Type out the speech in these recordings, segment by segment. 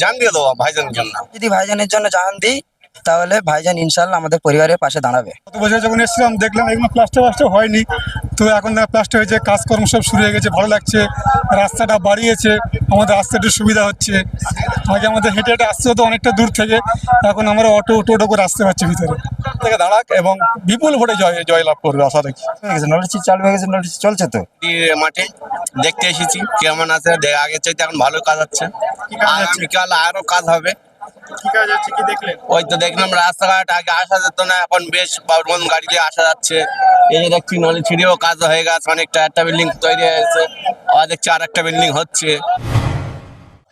জান দিয়ে দেবো ভাইজানের জন্য। যদি ভাইজানের জন্য জান দিই তাহলে ভাইজান ইনশাল্লাহ আমাদের পরিবারের পাশে দাঁড়াবে। গত বছর যখন এসেছিলাম দেখলাম এগুলো প্লাস্টার প্লাস্টার হয়নি। তো এখন দেখা প্লাস্টার হয়েছে কাজকর্ম সব শুরু হয়ে গেছে ভালো লাগছে। রাস্তাটা বাড়িয়েছে আমাদের আসতে একটু সুবিধা হচ্ছে। আগে আমাদের হেঁটে হেঁটে আসতে হতো অনেকটা দূর থেকে। এখন আমরা অটো টোটো করে আসতে পারছি ভিতরে। থেকে দাঁড়াক এবং বিপুল ভোটে জয় জয়লাভ করবে আশা রাখি। গেছে নলেজ চালু হয়ে গেছে নলেজ চলছে তো? এই মাঠে দেখতে এসেছি কেমন আছে আগের চাইতে এখন ভালো কাজ হচ্ছে? আগামীকাল আরও কাজ হবে। দেখলেন? ওই তো দেখলাম রাস্তাঘাট, আগে আসা যেত না, এখন বেশ গাড়ি দিয়ে আসা যাচ্ছে। ছিঁড়েও কাজ হয়ে গেছে, অনেকটা একটা বিল্ডিং তৈরি হয়েছে। আবার দেখছি আর একটা বিল্ডিং হচ্ছে।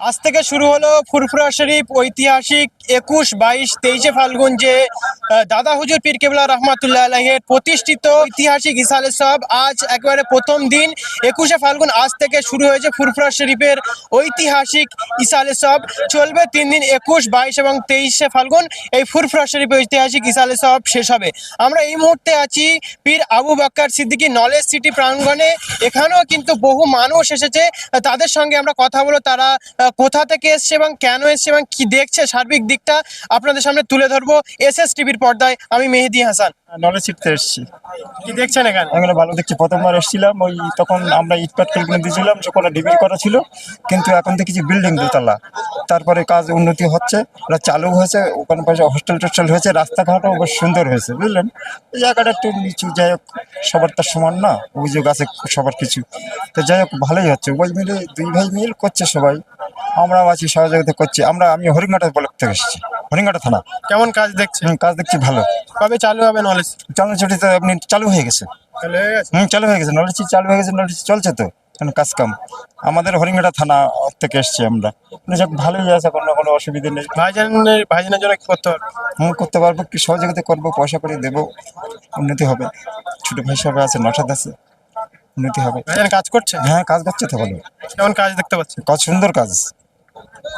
আজ থেকে শুরু হলো ফুরফুরা শরীফ ঐতিহাসিক একুশ, বাইশ, তেইশে ফাল্গুন যে দাদা হুজুর পীর কেবলা রহমাতুল্লাহ আলাইহের প্রতিষ্ঠিত ঐতিহাসিক ইসালে সব। আজ একেবারে প্রথম দিন, একুশে ফাল্গুন আজ থেকে শুরু হয়েছে ফুরফুরা শরীফের ঐতিহাসিক ইসালে সব। চলবে তিন দিন একুশ, বাইশ এবং তেইশে ফাল্গুন। এই ফুরফুরা শরীফ ঐতিহাসিক ইসালে সব শেষ হবে। আমরা এই মুহূর্তে আছি পীর আবু বাক্কার সিদ্দিকি নলেজ সিটি প্রাঙ্গণে। এখানেও কিন্তু বহু মানুষ এসেছে। তাদের সঙ্গে আমরা কথা বলব। তারা কোথা থেকে এসছে এবং কেন এসছে এবং কি দেখছে সার্বিক দিকটা আপনাদের সামনে তুলে ধরবো এস এস টিভির পর্দায়। আমি মেহেদি হাসান। নলেজ শিখতে এসেছি। কি দেখছেন এখানে? এগুলো ভালো দেখছি। প্রথমবার এসেছিলাম ওই তখন আমরা ইট পাটকেল কিনে দিয়েছিলাম সেখানে ডিবির করা ছিল কিন্তু এখন দেখছি বিল্ডিং দোতলা। তারপরে কাজ উন্নতি হচ্ছে ওরা চালু হয়েছে ওখানে পাশে হোস্টেল টোস্টেল হয়েছে রাস্তাঘাটও বেশ সুন্দর হয়েছে বুঝলেন? জায়গাটা একটু নিচু যাই হোক সবার তার সমান না অভিযোগ আছে সবার কিছু। তো যাই হোক ভালোই হচ্ছে ওই মিলে দুই ভাই মিল করছে সবাই। আমরাও আছি সহযোগিতা করছি। আমরা আমি হরিঙ্গাটা ব্লক থেকে এসেছি। হরিঙ্গাটা থানা। কেমন কাজ দেখছেন? কাজ দেখছি ভালো। কবে চালু হবে নলেজ আপনি চালু হয়ে গেছে। চালু হয়ে গেছে? হুম চালু হয়ে গেছে। নলেজ চালু হয়ে গেছে নলেজ চলছে তো। এখন কাজ কাম। আমাদের হরিঙ্গাটা থানা থেকে এসছি আমরা। মানে যাক ভালোই আছে কোনো কোনো অসুবিধা নেই। ভাইজানের ভাইজানের জন্য করতে হবে হুম করতে পারব কি সহযোগিতা করব পয়সা করে দেবো। উন্নতি হবে। ছোট ভাই সব আছে নঠাদ আছে। উন্নতি হবে। কাজ করছে? হ্যাঁ কাজ করছে তো ভালো। কেমন কাজ দেখতে পাচ্ছেন? কাজ সুন্দর কাজ।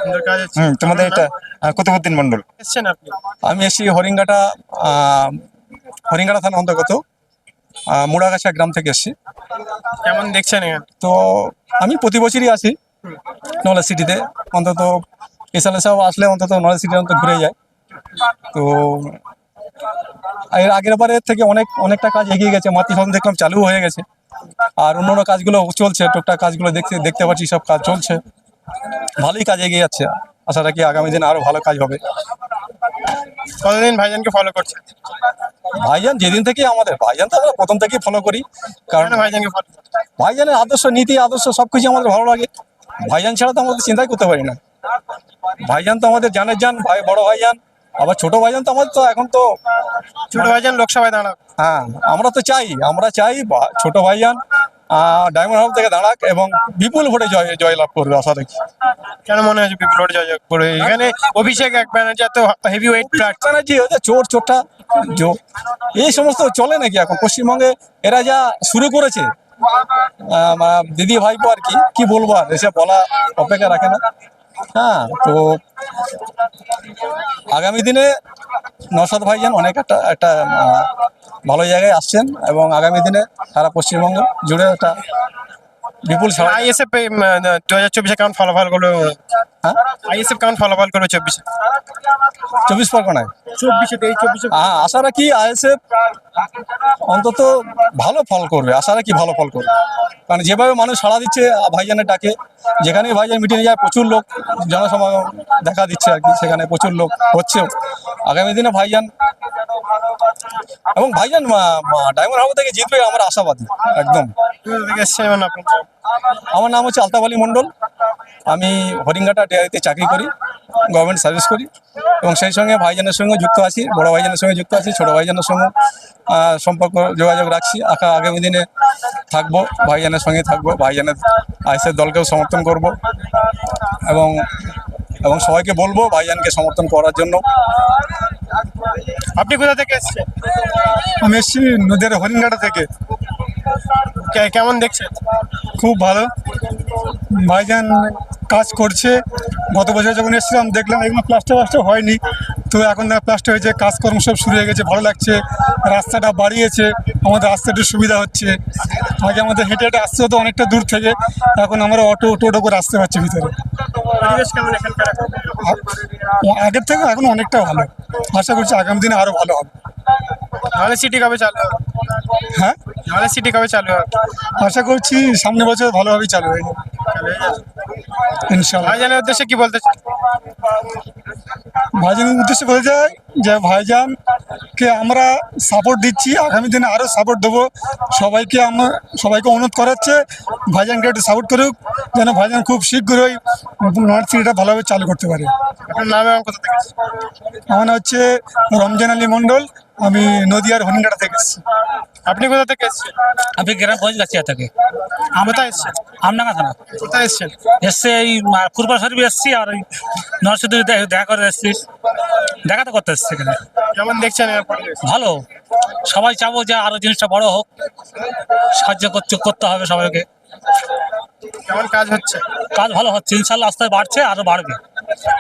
সুন্দর কাজ হচ্ছে। হুম তোমাদের এটা কুতুবুদ্দিন মন্ডল এসছেন আপনি? আমি এসেছি হরিঙ্গাটা হরিঙ্গাটা থানা অন্তর্গত মুড়াগাছা গ্রাম থেকে এসেছি। কেমন দেখছেন তো আমি প্রতি বছরই আসি নলেজ সিটিতে। অন্তত এসালে সব আসলে অন্তত নলেজ সিটি অন্তত ঘুরে যায়। তো এর আগের বারের থেকে অনেক অনেকটা কাজ এগিয়ে গেছে। মাতৃ ভবন দেখলাম চালু হয়ে গেছে। আর অন্যান্য কাজগুলো চলছে টুকটাক কাজগুলো দেখতে দেখতে পাচ্ছি সব কাজ চলছে। ভালোই কাজ এগিয়ে যাচ্ছে। আশা রাখি আগামী দিনে আরও ভালো কাজ হবে। কতদিন ভাইজানকে ফলো করছে ভাইজান যেদিন থেকে আমাদের ভাইজান তো আমরা প্রথম থেকেই ফলো করি। কারণ ভাইজানকে ফলো ভাইজানের আদর্শ নীতি আদর্শ সবকিছু আমাদের ভালো লাগে। ভাইজান ছাড়া তো আমাদের চিন্তাই করতে পারি না। ভাইজান তো আমাদের জানের যান ভাই বড় ভাইজান। আবার ছোট ভাইজান তো আমাদের তো এখন তো ছোট ভাইজান লোকসভায় দাঁড়াবে। হ্যাঁ আমরা তো চাই আমরা চাই ছোট ভাইজান ডায়মন্ড হাউস থেকে দাঁড়াক এবং বিপুল ভোটে জয় জয়লাভ করবে আশা রাখি কেন মনে হচ্ছে বিপুল জয় জয় করবে? এখানে অভিষেক এক ব্যানার্জি এত হেভি ওয়েট ব্যানার্জি হচ্ছে চোর চোরটা জোর এই সমস্ত চলে নাকি এখন? পশ্চিমবঙ্গে এরা যা শুরু করেছে দিদি ভাইপো আর কি কি বলব আর? এসে বলা অপেক্ষা রাখে না। হ্যাঁ তো আগামী দিনে নসাদ ভাইজান অনেক একটা একটা ভালো জায়গায় আসছেন এবং আগামী দিনে সারা পশ্চিমবঙ্গ জুড়ে একটা বিপুল ছাড়া আইএসএফ দু হাজার চব্বিশে কেমন ফলাফল করবে হ্যাঁ? আইএসএফ কেমন ফলাফল করবে চব্বিশে। চব্বিশ পরগনায়? চব্বিশে হ্যাঁ আশা রাখি আইএসএফ অন্তত ভালো ফল করবে, আশা রাখি ভালো ফল করবে। কারণ যেভাবে মানুষ সাড়া দিচ্ছে ভাইজানের ডাকে যেখানে ভাইজান মিটিংয়ে যায়, প্রচুর লোক জনসমাগম দেখা দিচ্ছে আর কি, সেখানে প্রচুর লোক হচ্ছেও। আগামী দিনে ভাইজান এবং ভাইজান ডায়মন্ড হারবার থেকে জিতবে আমার আশাবাদী, একদম। আমার নাম হচ্ছে আলতাফ আলী মণ্ডল। আমি হরিঙ্গাটা ডেয়ারিতে চাকরি করি গভর্নমেন্ট সার্ভিস করি এবং সেই সঙ্গে ভাইজানের সঙ্গে যুক্ত আছি বড় ভাইজানের সঙ্গে যুক্ত আছি ছোট ভাইজানের সঙ্গে সম্পর্ক যোগাযোগ রাখছি। আঁকা আগামী দিনে থাকব ভাইজানের সঙ্গে থাকব ভাইজানের আইসের দলকেও সমর্থন করব এবং এবং সবাইকে বলব ভাইজানকে সমর্থন করার জন্য। আপনি কোথা থেকে এসছেন? আমি এসছি নদীর হরিঙ্গাটা থেকে। কে- কেমন দেখছেন? খুব ভালো। ভাইজান কাজ করছে। গত বছর যখন এসেছিলাম দেখলাম এগুলো প্লাস্টার প্লাস্টার হয়নি। তো এখন প্লাস্টার হয়েছে কাজকর্ম সব শুরু হয়ে গেছে ভালো লাগছে। রাস্তাটা বাড়িয়েছে আমাদের আসতে একটু সুবিধা হচ্ছে। আগে আমাদের হেঁটে হেঁটে আসতে হতো অনেকটা দূর থেকে। এখন আমরা অটো টোটো করে আসতে পারছি ভিতরে। আগের থেকে এখন অনেকটা ভালো। আশা করছি আগামী দিনে আরও ভালো হবে। নলেজ সিটি কবে চালু হ্যাঁ? নলেজ সিটি কবে চালু হবে? আশা করছি সামনে বছর ভালোভাবেই চালু হয়ে যাবে। ইনশাল্লাহ ভাইজানের উদ্দেশ্যে কি বলতে? ভাইজানের উদ্দেশ্যে বলতে চাই যে ভাইজানকে আমরা সাপোর্ট দিচ্ছি। আগামী দিনে আরও সাপোর্ট দেবো। সবাইকে আমরা সবাইকে অনুরোধ করাচ্ছে ভাইজানকে একটু সাপোর্ট করুক যেন ভাইজান খুব শীঘ্রই নর্থ সিটিটা ভালোভাবে চালু করতে পারে। আপনার কোথা থেকে আমার নাম হচ্ছে রমজান আলী মণ্ডল আমি নদিয়ার হরিণঘাটা থেকে এসেছি। আপনি কোথা থেকে এসেছেন? আমি গ্রাম পৌঁছগাছিয়া থেকে। কোথায় এসেছেন? আমডাঙ্গা থানা। কোথায় এসেছেন? এসছে এই ফুরবার শরীফ এসছি আর ওই নরসিদ্ধ দেখা করে এসছি। দেখা তো করতে এসছি এখানে কেমন দেখছেন এর পরিবেশ? ভালো। সবাই চাবো যে আরও জিনিসটা বড় হোক। সাহায্য করতে করতে হবে সবাইকে। কেমন কাজ হচ্ছে? কাজ ভালো হচ্ছে। ইনশাল্লাহ আস্তে আস্তে বাড়ছে আরও বাড়বে।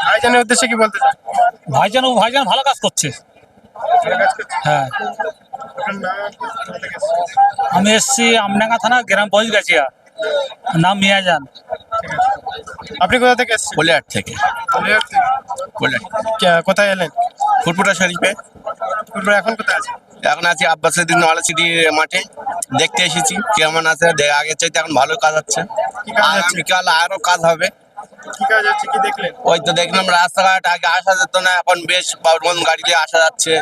ভাইজানের উদ্দেশ্যে কি বলতে চান? ভাইজান ও ভাইজান ভালো কাজ করছে। ভালো কাজ করছে। হ্যাঁ। আপনার নাম কোথা থেকে এসেছেন? আমি এসছি আমডাঙ্গা থানা গ্রাম পৌঁছগাছিয়া নাম মিয়াজান আপনি কোথা থেকে এসেছেন? কোলিয়ার থেকে। কে- কোথায় এলেন? ফুটফুটা শরীফে। তারপরে এখন কোথায় আছেন এখন আছি আব্বাসুদ্দিন নলেজ সিটি মাঠে। দেখতে এসেছি কেমন আছে আগের চাইতে এখন ভালো কাজ হচ্ছে? আগামীকাল আরও কাজ হবে। ওই তো দেখলাম রাস্তাঘাট আগে আসা যেত না এখন বেশ বাবুরগঞ্জ গাড়ি দিয়ে আসা যাচ্ছে।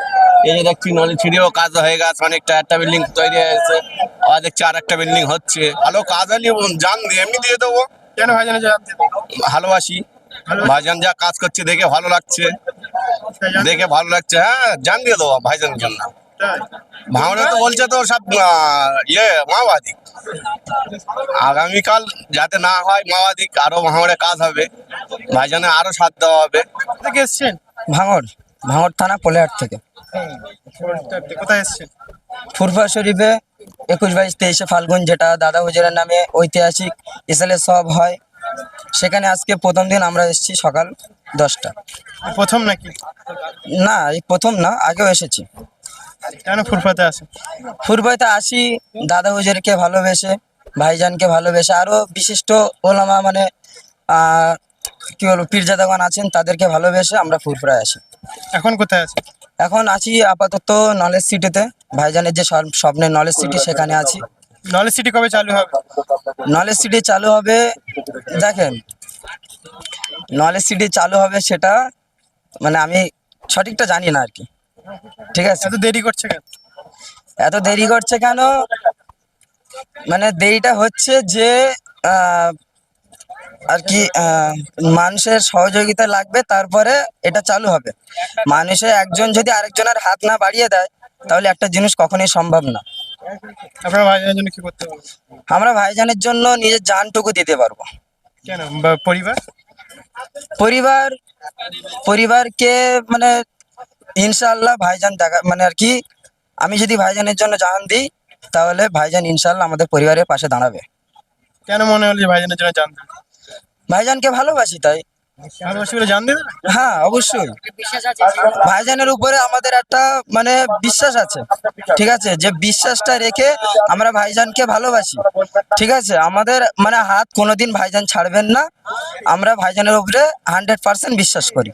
এই যে দেখছি নলি ছিঁড়েও কাজ হয়ে গেছে অনেকটা একটা বিল্ডিং তৈরি হয়েছে আবার দেখছি আর একটা বিল্ডিং হচ্ছে। ভালো কাজ হলে জান দিয়ে এমনি দিয়ে দেবো। কেন ভাইজানের জবাব ভালোবাসি। ভাইজান যা কাজ করছে দেখে ভালো লাগছে। দেখে ভালো লাগছে হ্যাঁ জান দিয়ে দেবো ভাইজানের জন্য? ভাঙড়ে তো বলছে তো সব আহ, ইয়ে মাওবাদী। আগামীকাল যাতে না হয় মাওবাদী আরও ভাঙড়ে কাজ হবে। ভাইজানে আরও সাথ দেওয়া হবে। থেকে এসেছেন? ভাঙড় ভাঙড় থানা পোলেহাট থেকে। কোথায় এসেছেন? ফুরফা শরীফে একুশ বাইশ তেইশে ফাল্গুন যেটা দাদা হুজুরের নামে ঐতিহাসিক ইসালে সব হয়। সেখানে আজকে প্রথম দিন আমরা এসেছি সকাল দশটা। প্রথম নাকি? না এই প্রথম না আগেও এসেছি। কেন ফুরফাতে আসেন? ফুরবাইতে আসি দাদা হুজুরকে ভালোবেসে ভাইজানকে ভালোবেসে আরও বিশিষ্ট ওলামা মানে কি বলব পীরজাদাগণ আছেন তাদেরকে ভালোবেসে আমরা ফুরফুরায় আসি। এখন কোথায় আছেন? এখন আছি আপাতত নলেজ সিটিতে ভাইজানের যে স্বপ- স্বপ্নের নলেজ সিটি সেখানে আছি। নলেজ সিটি কবে চালু হবে? নলেজ সিটি চালু হবে দেখেন নলেজ সিটি চালু হবে সেটা মানে আমি সঠিকটা জানি না আর কি। ঠিক আছে? এত দেরি করছে কেন? এত দেরি করছে কেন? মানে দেরিটা হচ্ছে যে আর কি মানুষের সহযোগিতা লাগবে তারপরে এটা চালু হবে। মানুষে একজন যদি আরেকজনের হাত না বাড়িয়ে দেয় তাহলে একটা জিনিস কখনোই সম্ভব না। আপনার ভাইজানের জন্য কি করতে হবে আমরা ভাইজানের জন্য নিজের জানটুকু দিতে পারব। কেন? বা পরিবার? পরিবার পরিবারকে মানে ইনশাল্লাহ ভাইজান দেখা মানে আর কি আমি যদি ভাইজানের জন্য জান দিই তাহলে ভাইজান ইনশাল্লাহ আমাদের পরিবারের পাশে দাঁড়াবে। কেন মনে হলো যে ভাইজানের জন্য জান ভাইজানকে ভালোবাসি তাই। হ্যাঁ অবশ্যই। ভাইজানের উপরে আমাদের একটা মানে বিশ্বাস আছে। ঠিক আছে? যে বিশ্বাসটা রেখে আমরা ভাইজানকে ভালোবাসি। ঠিক আছে? আমাদের মানে হাত কোনোদিন ভাইজান ছাড়বেন না। আমরা ভাইজানের উপরে হান্ড্রেড পার্সেন্ট বিশ্বাস করি।